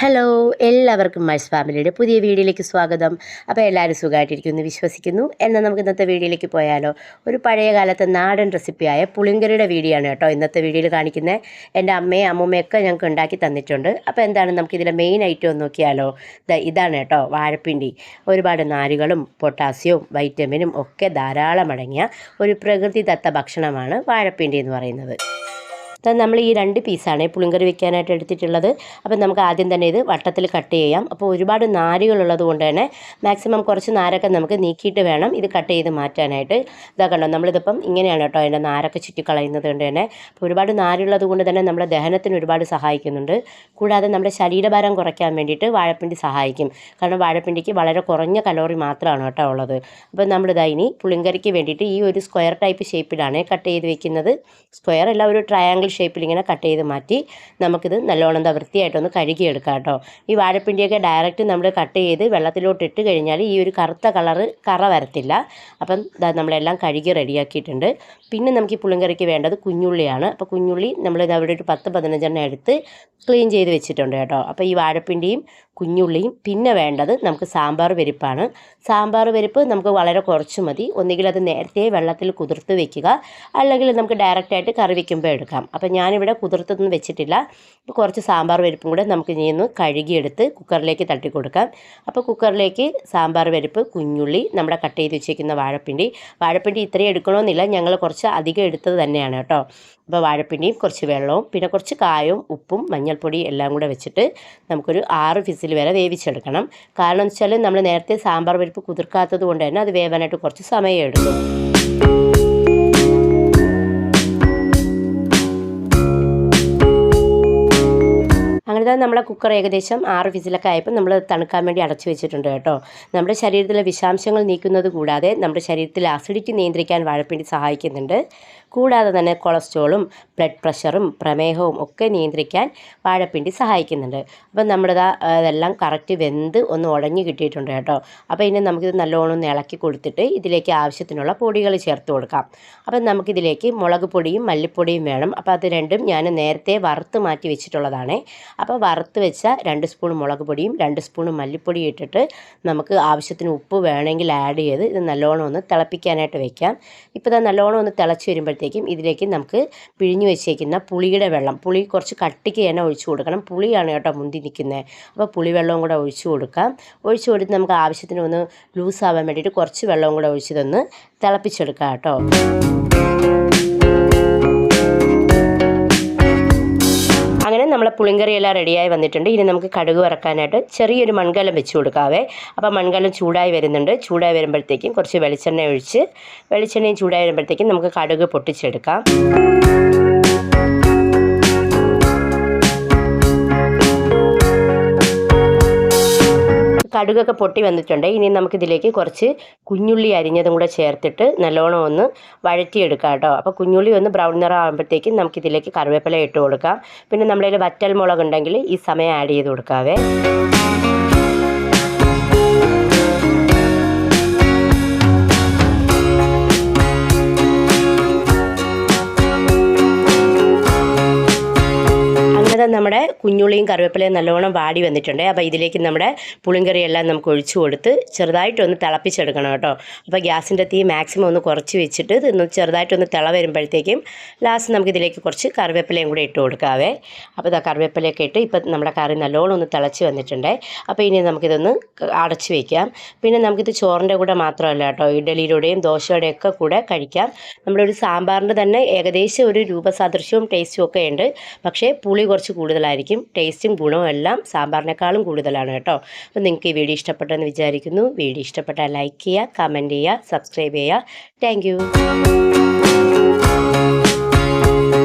Hello എല്ലാവർക്കും mice ഫാമിലിയുടെ പുതിയ വീഡിയോയിലേക്ക് സ്വാഗതം. അപ്പോൾ എല്ലാവരും സുഖമായിട്ടിരിക്കുന്നു വിശ്വസിക്കുന്നു. എന്നാൽ നമുക്ക് ഇന്നത്തെ വീഡിയോയിലേക്ക് പോയാലോ. ഒരു പഴയ കാലത്തെ നാടൻ റെസിപ്പിയായ പുളിങ്കറിയുടെ വീഡിയോ ആണ് കേട്ടോ ഇന്നത്തെ വീഡിയോയിൽ കാണിക്കുന്നത്. എന്റെ അമ്മയും അമ്മൂമ്മയൊക്കെ ഞങ്ങൾക്ക് ഉണ്ടാക്കി തന്നിട്ടുണ്ട്. അപ്പോൾ എന്താണ് നമുക്കിതിലെ മെയിൻ ഐറ്റം ഒന്ന് നോക്കിയാലോ. ഇതാണ് കേട്ടോ വാഴപ്പിണ്ടി. ഒരുപാട് നാരുകളും പൊട്ടാസ്യവും വൈറ്റമിനും ഒക്കെ ധാരാളം അടങ്ങിയ ഒരു പ്രകൃതിദത്ത ഭക്ഷണമാണ് വാഴപ്പിണ്ടി എന്ന് പറയുന്നത്. അപ്പം നമ്മൾ ഈ രണ്ട് പീസാണ് പുളിങ്കറി വെക്കാനായിട്ട് എടുത്തിട്ടുള്ളത്. അപ്പം നമുക്ക് ആദ്യം തന്നെ ഇത് വട്ടത്തിൽ കട്ട് ചെയ്യാം. അപ്പോൾ ഒരുപാട് നാരുകളുള്ളത് കൊണ്ട് തന്നെ മാക്സിമം കുറച്ച് നാരൊക്കെ നമുക്ക് നീക്കിയിട്ട് വേണം ഇത് കട്ട് ചെയ്ത് മാറ്റാനായിട്ട്. ഇതാ കണ്ടോ നമ്മളിതിപ്പം ഇങ്ങനെയാണ് കേട്ടോ അതിന്റെ നാരൊക്കെ ചുറ്റി കളയുന്നത് കൊണ്ട് തന്നെ. അപ്പോൾ ഒരുപാട് നാരുള്ളത് കൊണ്ട് തന്നെ നമ്മുടെ ദഹനത്തിന് ഒരുപാട് സഹായിക്കുന്നുണ്ട്. കൂടാതെ നമ്മുടെ ശരീരഭാരം കുറയ്ക്കാൻ വേണ്ടിയിട്ട് വാഴപ്പിണ്ടി സഹായിക്കും. കാരണം വാഴപ്പിണ്ടിക്ക് വളരെ കുറഞ്ഞ കലോറി മാത്രമാണ് കേട്ടോ ഉള്ളത്. അപ്പോൾ നമ്മളിതാ ഇനി പുളിങ്കറിക്ക് വേണ്ടിയിട്ട് ഈ ഒരു സ്ക്വയർ ടൈപ്പ് ഷേപ്പിലാണ് കട്ട് ചെയ്ത് വെക്കുന്നത്. സ്ക്വയർ അല്ല ഒരു ട്രയാങ്കിൾ ഷേപ്പിൽ ഇങ്ങനെ കട്ട് ചെയ്ത് മാറ്റി നമുക്കിത് നല്ലോണം എന്താ വൃത്തിയായിട്ടൊന്ന് കഴുകിയെടുക്കാം കേട്ടോ. ഈ വാഴപ്പിണ്ടിയൊക്കെ ഡയറക്റ്റ് നമ്മൾ കട്ട് ചെയ്ത് വെള്ളത്തിലോട്ട് ഇട്ട് കഴിഞ്ഞാൽ ഈ ഒരു കറുത്ത കളറ് കറ വരത്തില്ല. അപ്പം നമ്മളെല്ലാം കഴുകി റെഡിയാക്കിയിട്ടുണ്ട്. പിന്നെ നമുക്ക് ഈ പുളിങ്കറിക്ക് വേണ്ടത് കുഞ്ഞുള്ളിയാണ്. അപ്പോൾ കുഞ്ഞുള്ളി നമ്മൾ അവിടെ ഒരു പത്ത് പതിനഞ്ചെണ്ണം എടുത്ത് ക്ലീൻ ചെയ്ത് വെച്ചിട്ടുണ്ട് കേട്ടോ. അപ്പോൾ ഈ വാഴപ്പിണ്ടിയും കുഞ്ഞുള്ളിയും പിന്നെ വേണ്ടത് നമുക്ക് സാമ്പാർ പരിപ്പാണ്. സാമ്പാർ പരിപ്പ് നമുക്ക് വളരെ കുറച്ച് മതി. ഒന്നുകിൽ അത് നേരത്തെ വെള്ളത്തിൽ കുതിർത്ത് വെക്കുക. അല്ലെങ്കിൽ നമുക്ക് ഡയറക്റ്റായിട്ട് കറി വയ്ക്കുമ്പോൾ എടുക്കാം. അപ്പോൾ ഞാനിവിടെ കുതിർത്തൊന്നും വെച്ചിട്ടില്ല. കുറച്ച് സാമ്പാർ പരിപ്പും കൂടെ നമുക്ക് ഇനി ഒന്ന് കഴുകിയെടുത്ത് കുക്കറിലേക്ക് തട്ടി കൊടുക്കാം അപ്പോൾ കുക്കറിലേക്ക് സാമ്പാർ പരിപ്പ് കുഞ്ഞുള്ളി നമ്മുടെ കട്ട് ചെയ്ത് വെച്ചേക്കുന്ന വാഴപ്പിണ്ടി. വാഴപ്പിണ്ടി ഇത്രയും എടുക്കണമെന്നില്ല. ഞങ്ങൾ കുറച്ച് അധികം എടുത്തത് തന്നെയാണ് കേട്ടോ. അപ്പോൾ വാഴപ്പിണ്ടിയും കുറച്ച് വെള്ളവും പിന്നെ കുറച്ച് കായവും ഉപ്പും മഞ്ഞൾപ്പൊടി എല്ലാം കൂടെ വെച്ചിട്ട് നമുക്കൊരു ആറ് ഫിസിൽ വരെ വേവിച്ചെടുക്കണം. കാരണം എന്ന് വെച്ചാൽ നമ്മൾ നേരത്തെ സാമ്പാർ പരിപ്പ് കുതിർക്കാത്തത് കൊണ്ട് തന്നെ അത് വേവാനായിട്ട് കുറച്ച് സമയം എടുക്കും. അങ്ങനെ തന്നെ നമ്മളെ കുക്കർ ഏകദേശം ആറ് ഫിസിലൊക്കെ ആയപ്പോൾ നമ്മൾ തണുക്കാൻ വേണ്ടി അടച്ചു വെച്ചിട്ടുണ്ട് കേട്ടോ. നമ്മുടെ ശരീരത്തിലെ വിഷാംശങ്ങൾ നീക്കുന്നത് കൂടാതെ നമ്മുടെ ശരീരത്തിലെ അസിഡിറ്റി നിയന്ത്രിക്കാൻ വാഴപ്പിണ്ടി സഹായിക്കുന്നുണ്ട്. കൂടാതെ തന്നെ കൊളസ്ട്രോളും ബ്ലഡ് പ്രഷറും പ്രമേഹവും ഒക്കെ നിയന്ത്രിക്കാൻ വാഴപ്പിണ്ടി സഹായിക്കുന്നുണ്ട്. അപ്പം നമ്മുടെ ഇതെല്ലാം കറക്റ്റ് വെന്ത് ഒന്ന് ഉടഞ്ഞു കിട്ടിയിട്ടുണ്ട് കേട്ടോ. അപ്പോൾ ഇനി നമുക്കിത് നല്ലോണം ഇളക്കി കൊടുത്തിട്ട് ഇതിലേക്ക് ആവശ്യത്തിനുള്ള പൊടികൾ ചേർത്ത് കൊടുക്കാം. അപ്പം നമുക്കിതിലേക്ക് മുളക് പൊടിയും മല്ലിപ്പൊടിയും വേണം. അപ്പോൾ അത് രണ്ടും ഞാൻ നേരത്തെ വറുത്ത് മാറ്റി വെച്ചിട്ടുള്ളതാണ്. അപ്പോൾ വറുത്ത് വെച്ച രണ്ട് സ്പൂൺ മുളക് പൊടിയും രണ്ട് സ്പൂൺ മല്ലിപ്പൊടിയും ഇട്ടിട്ട് നമുക്ക് ആവശ്യത്തിന് ഉപ്പ് വേണമെങ്കിൽ ആഡ് ചെയ്ത് ഇത് നല്ലോണം ഒന്ന് തിളപ്പിക്കാനായിട്ട് വെക്കാം. ഇപ്പോൾ ഇത് നല്ലോണം ഒന്ന് തിളച്ച് ഇതിലേക്ക് നമുക്ക് പിഴിഞ്ഞു വെച്ചേക്കുന്ന പുളിയുടെ വെള്ളം പുളി കുറച്ച് കട്ടിക്ക് തന്നെ ഒഴിച്ചു കൊടുക്കണം. പുളിയാണ് കേട്ടോ മുന്തി നിൽക്കുന്നത്. അപ്പോൾ പുളി വെള്ളവും കൂടെ ഒഴിച്ചു കൊടുക്കാം. ഒഴിച്ചു കൊടുത്ത് നമുക്ക് ആവശ്യത്തിന് ഒന്ന് ലൂസ് ആവാൻ വേണ്ടിയിട്ട് കുറച്ച് വെള്ളവും കൂടെ ഒഴിച്ചതൊന്ന് തിളപ്പിച്ചെടുക്കാം കേട്ടോ. നമ്മളെ പുളിങ്കറിയെല്ലാം റെഡിയായി വന്നിട്ടുണ്ട്. ഇനി നമുക്ക് കടുക് വറക്കാനായിട്ട് ചെറിയൊരു മൺകലം വെച്ച് കൊടുക്കാവേ. അപ്പോൾ മൺകലം ചൂടായി വരുന്നുണ്ട്. ചൂടായി വരുമ്പോഴത്തേക്കും കുറച്ച് വെളിച്ചെണ്ണ ഒഴിച്ച് വെളിച്ചെണ്ണയും ചൂടായി വരുമ്പോഴത്തേക്കും നമുക്ക് കടുക് പൊട്ടിച്ചെടുക്കാം. കടുകൊക്കെ പൊട്ടി വന്നിട്ടുണ്ട്. ഇനി നമുക്കിതിലേക്ക് കുറച്ച് കുഞ്ഞുള്ളി അരിഞ്ഞതും കൂടെ ചേർത്തിട്ട് നല്ലോണം ഒന്ന് വഴറ്റിയെടുക്കാം കേട്ടോ. അപ്പോൾ കുഞ്ഞുള്ളി ഒന്ന് ബ്രൗൺ നിറം ആകുമ്പോഴത്തേക്കും നമുക്കിതിലേക്ക് കറിവേപ്പില ഇട്ട് കൊടുക്കാം. പിന്നെ നമ്മുടെ കയ്യിൽ വറ്റൽ മുളക് ഉണ്ടെങ്കിൽ ഈ സമയം ആഡ് ചെയ്ത് കൊടുക്കാവേ. കുഞ്ഞുള്ളിയും കറിവേപ്പിലയും നല്ലോണം വാടി വന്നിട്ടുണ്ട്. അപ്പോൾ ഇതിലേക്ക് നമ്മുടെ പുളിങ്കറിയെല്ലാം നമുക്ക് ഒഴിച്ചു കൊടുത്ത് ചെറുതായിട്ടൊന്ന് തിളപ്പിച്ചെടുക്കണം കേട്ടോ. അപ്പോൾ ഗ്യാസിന്റെ തീ മാക്സിമം ഒന്ന് കുറച്ച് വെച്ചിട്ട് ഇതൊന്ന് ചെറുതായിട്ടൊന്ന് തിള വരുമ്പോഴത്തേക്കും ലാസ്റ്റ് നമുക്ക് ഇതിലേക്ക് കുറച്ച് കറിവേപ്പിലയും കൂടെ ഇട്ട് കൊടുക്കാവേ. അപ്പോൾ ഇതാ കറിവേപ്പിലയൊക്കെ ഇട്ട് ഇപ്പം നമ്മുടെ കറി നല്ലോണം ഒന്ന് തിളച്ച് വന്നിട്ടുണ്ട്. അപ്പോൾ ഇനി നമുക്കിതൊന്ന് അടച്ച് വയ്ക്കാം പിന്നെ നമുക്കിത് ചോറിന്റെ കൂടെ മാത്രമല്ല കേട്ടോ ഇഡലിയുടെയും ദോശയുടെയും ഒക്കെ കൂടെ കഴിക്കാം. നമ്മളൊരു സാമ്പാറിന്റെ തന്നെ ഏകദേശം ഒരു രൂപസാദൃശ്യവും ടേസ്റ്റും ഒക്കെ ഉണ്ട്. പക്ഷേ പുളി കുറച്ച് കൂടുതലായിരിക്കും. ടേസ്റ്റും ഗുണവും എല്ലാം സാമ്പാറിനേക്കാളും കൂടുതലാണ് കേട്ടോ. അപ്പോൾ നിങ്ങൾക്ക് ഈ വീഡിയോ ഇഷ്ടപ്പെട്ടെന്ന് വിചാരിക്കുന്നു. വീഡിയോ ഇഷ്ടപ്പെട്ടാൽ ലൈക്ക് ചെയ്യുക കമന്റ് ചെയ്യുക സബ്സ്ക്രൈബ് ചെയ്യുക. താങ്ക്